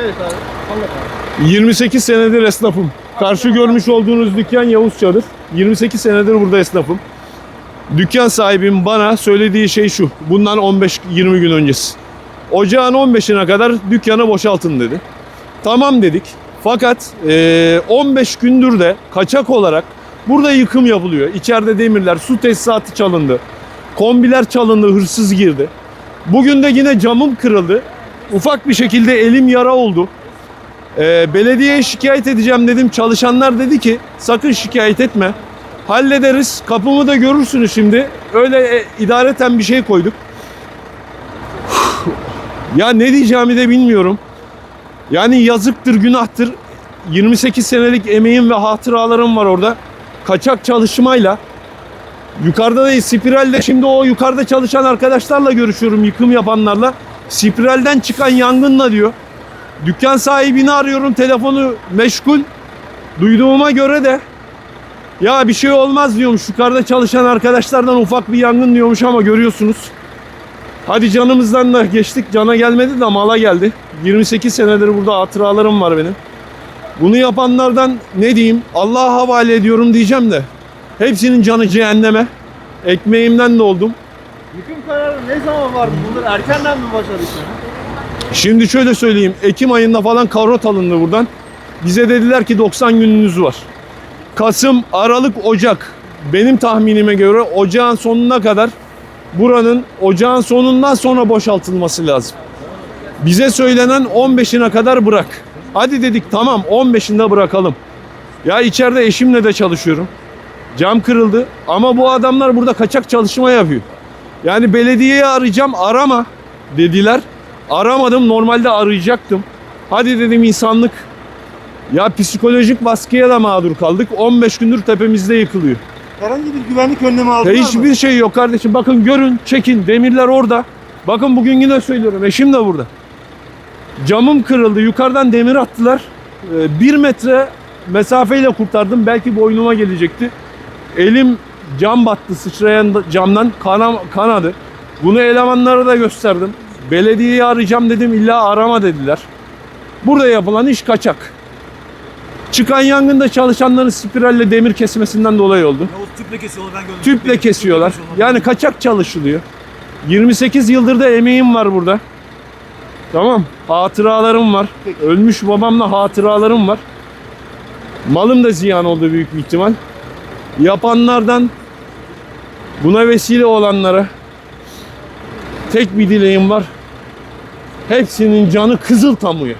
Evet abi. Anlat abi. 28 senedir esnafım. Karşı görmüş olduğunuz dükkan Yavuz Çadır. 28 senedir burada esnafım. Dükkan sahibim bana söylediği şey şu. Bundan 15-20 gün öncesi. Ocağın 15'ine kadar dükkanı boşaltın dedi. Tamam dedik. Fakat eee, 15 gündür de kaçak olarak burada yıkım yapılıyor. İçeride demirler, su tesisatı çalındı. Kombiler çalındı, hırsız girdi. Bugün de yine camım kırıldı. Ufak bir şekilde elim yara oldu. Ee, belediyeye şikayet edeceğim dedim. Çalışanlar dedi ki sakın şikayet etme. Hallederiz. Kapımı da görürsünüz şimdi. Öyle e, idareten bir şey koyduk. ya ne diyeceğimi de bilmiyorum. Yani yazıktır, günahtır. 28 senelik emeğim ve hatıralarım var orada. Kaçak çalışmayla Yukarıda da spiralde şimdi o yukarıda çalışan arkadaşlarla görüşüyorum yıkım yapanlarla. Spiralden çıkan yangınla diyor. Dükkan sahibini arıyorum telefonu meşgul. Duyduğuma göre de ya bir şey olmaz diyormuş. Yukarıda çalışan arkadaşlardan ufak bir yangın diyormuş ama görüyorsunuz. Hadi canımızdan da geçtik. Cana gelmedi de mala geldi. 28 senedir burada hatıralarım var benim. Bunu yapanlardan ne diyeyim? Allah'a havale ediyorum diyeceğim de. Hepsinin canı cehenneme. Ekmeğimden de oldum. Yıkım kararı ne zaman vardı? Bunlar erkenden mi başladı? Şimdi şöyle söyleyeyim. Ekim ayında falan kavrot alındı buradan. Bize dediler ki 90 gününüz var. Kasım, Aralık, Ocak. Benim tahminime göre ocağın sonuna kadar buranın ocağın sonundan sonra boşaltılması lazım. Bize söylenen 15'ine kadar bırak. Hadi dedik tamam 15'inde bırakalım. Ya içeride eşimle de çalışıyorum. Cam kırıldı ama bu adamlar burada kaçak çalışma yapıyor. Yani belediyeye arayacağım arama dediler. Aramadım normalde arayacaktım. Hadi dedim insanlık. Ya psikolojik baskıya da mağdur kaldık. 15 gündür tepemizde yıkılıyor. Herhangi bir güvenlik önlemi aldılar Ya mı? hiçbir şey yok kardeşim. Bakın görün, çekin. Demirler orada. Bakın bugün yine söylüyorum. Eşim de burada. Camım kırıldı. Yukarıdan demir attılar. Ee, bir metre mesafeyle kurtardım. Belki boynuma gelecekti. Elim cam battı sıçrayan da- camdan kana, kanadı. Bunu elemanlara da gösterdim. Belediyeyi arayacağım dedim. illa arama dediler. Burada yapılan iş kaçak. Çıkan yangında çalışanların spiralle demir kesmesinden dolayı oldu. Yavuz tüple kesiyorlar ben gördüm. Tüple kesiyorlar. Yani kaçak çalışılıyor. 28 yıldır da emeğim var burada. Tamam. Hatıralarım var. Peki. Ölmüş babamla hatıralarım var. Malım da ziyan oldu büyük bir ihtimal. Yapanlardan buna vesile olanlara tek bir dileğim var. Hepsinin canı kızıl tamuya.